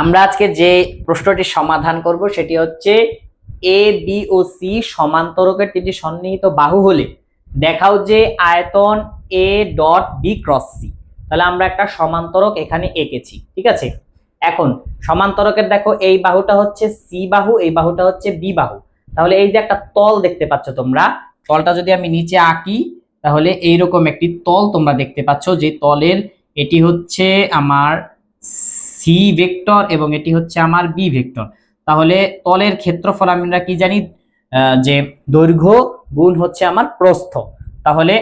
আমরা আজকে যে প্রশ্নটি সমাধান করব সেটি হচ্ছে এ বি ও সি সমান্তরকের তিনটি সন্নিহিত বাহু হলে দেখাও যে আয়তন A dot B cross C তাহলে আমরা একটা সমান্তরক এখানে এঁকেছি, ঠিক আছে? এখন সমান্তরকের দেখো, এই বাহুটা হচ্ছে সি বাহু, এই বাহুটা হচ্ছে বি বাহু। তাহলে এই যে একটা তল দেখতে পাচ্ছ তোমরা, তলটা যদি আমি নিচে আঁকি, তাহলে এইরকম একটি তল তোমরা দেখতে পাচ্ছ যে তলের এটি হচ্ছে আমার সি ভেক্টর এবং এটি হচ্ছে আমার বি ভেক্টর। তাহলে তলের ক্ষেত্রফল আমরা কি জানি? যে দৈর্ঘ্য গুণ হচ্ছে আমার প্রস্থ। তাহলে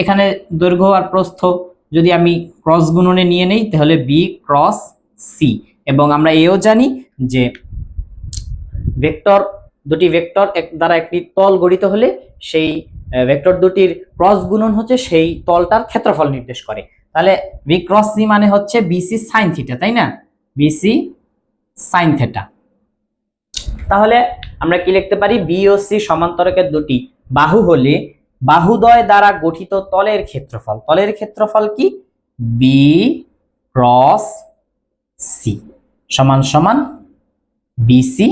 এখানে দৈর্ঘ্য আর প্রস্থ যদি আমি ক্রস গুণনে নিয়ে নেই, তাহলে বি ক্রস সি। এবং আমরা এও জানি যে ভেক্টর দুটি ভেক্টর এক দ্বারা একটি তল গঠিত হলে সেই ভেক্টর দুটির ক্রস গুণন হচ্ছে সেই তলটার ক্ষেত্রফল নির্দেশ করে। তাহলে বি ক্রস সি মানে হচ্ছে বিসি সাইন থিটা তাই না? বিসি সাইন থিটা তাহলে আমরা কি লিখতে পারি? বি ও সি সমান্তরকের দুটি বাহু হলে বাহুদয় দ্বারা গঠিত তলের ক্ষেত্রফল। তলের ক্ষেত্রফল কি? বি ক্রস সি সমান সমান বিসি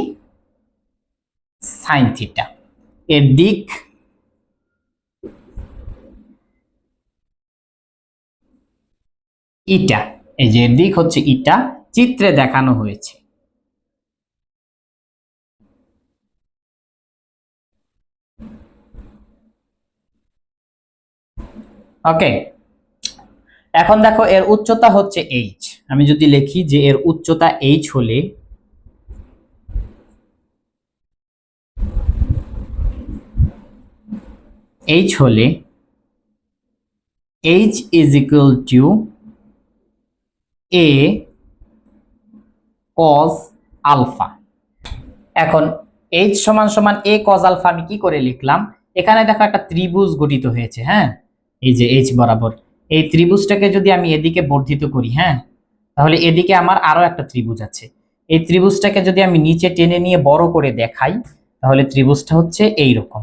সাইন থিটা এর দিক ইটা। এই যে দিক হচ্ছে ইটা, চিত্রে দেখানো হয়েছে। ওকে এখন দেখো এর উচ্চতা হচ্ছে এইচ আমি যদি লিখি যে এর উচ্চতা এইচ হলে এইচ হলে H is equal to A cos alpha এখন এইচ সমান সমান এ কজ আলফা আমি কি করে লিখলাম? এখানে দেখো একটা ত্রিভুজ গঠিত হয়েছে হ্যাঁ? এই যে এইচ বরাবর। এই ত্রিভুজটাকে যদি আমি এদিকে বর্ধিত করি হ্যাঁ? তাহলে এদিকে আমার আরও একটা ত্রিভুজ আছে। এই ত্রিভুজটাকে যদি আমি নিচে টেনে নিয়ে বড় করে দেখাই, তাহলে ত্রিভুজটা হচ্ছে এই রকম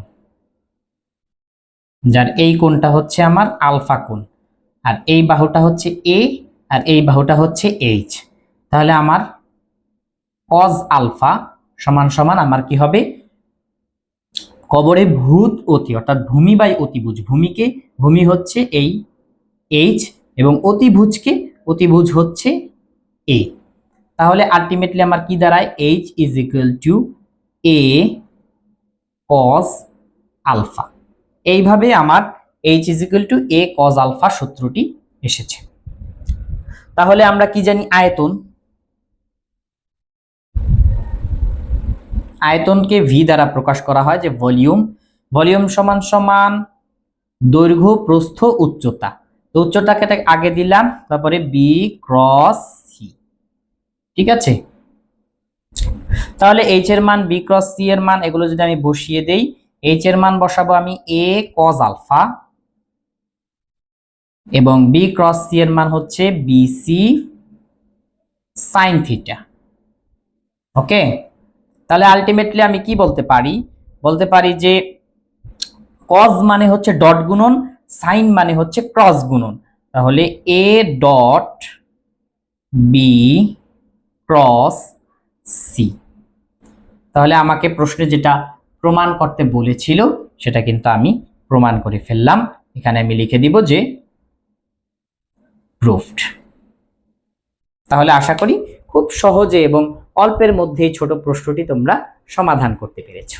যার এই কোণটা হচ্ছে আমার আলফা কোণ। আর এই বাহুটা হচ্ছে এ আর এই বাহুটা হচ্ছে এইচ তাহলে আমার কজ আলফা সমান সমান আমার কি হবে? কবরে ভূত অতি, অর্থাৎ ভূমি বাই অতিভুজ। ভূমিকে, ভূমি হচ্ছে এই এইচ এবং অতিভুজকে অতিভুজ হচ্ছে এ তাহলে আলটিমেটলি আমার কি দাঁড়ায়? H is equal to A cos alpha এইভাবে আমার H is equal to A cos alpha সূত্রটি এসেছে। তাহলে আমরা কি জানি? আয়তন। আয়তনকে ভি দ্বারা প্রকাশ করা হয় যে ভলিউম। ভলিউম সমান সমান দৈর্ঘ্য, প্রস্থ, উচ্চতা। তো উচ্চতাকে তাকে আগে দিলাম, তারপরে বি ক্রস সি ঠিক আছে? তাহলে এইচ এর মান বি ক্রস সি এর মান, এগুলো যদি আমি বসিয়ে দেই এইচ এর মান বসাবো আমি এ কজ আলফা এবং বি ক্রস সি এর মান হচ্ছে বিসি সাইন থিটা ওকে তাহলে আলটিমেটলি আমি কি বলতে পারি? বলতে পারি যে কজ মানে হচ্ছে ডট গুণন সাইন মানে হচ্ছে ক্রস গুণন। তাহলে A dot B cross C তাহলে আমাকে প্রশ্নে যেটা প্রমাণ করতে বলেছিল, সেটা কিন্তু আমি প্রমাণ করে ফেললাম। এখানে আমি লিখে দিব যে প্রুফড তাহলে আশা করি খুব সহজে এবং অল্পের মধ্যেই ছোট প্রশ্নটি তোমরা সমাধান করতে পেরেছ।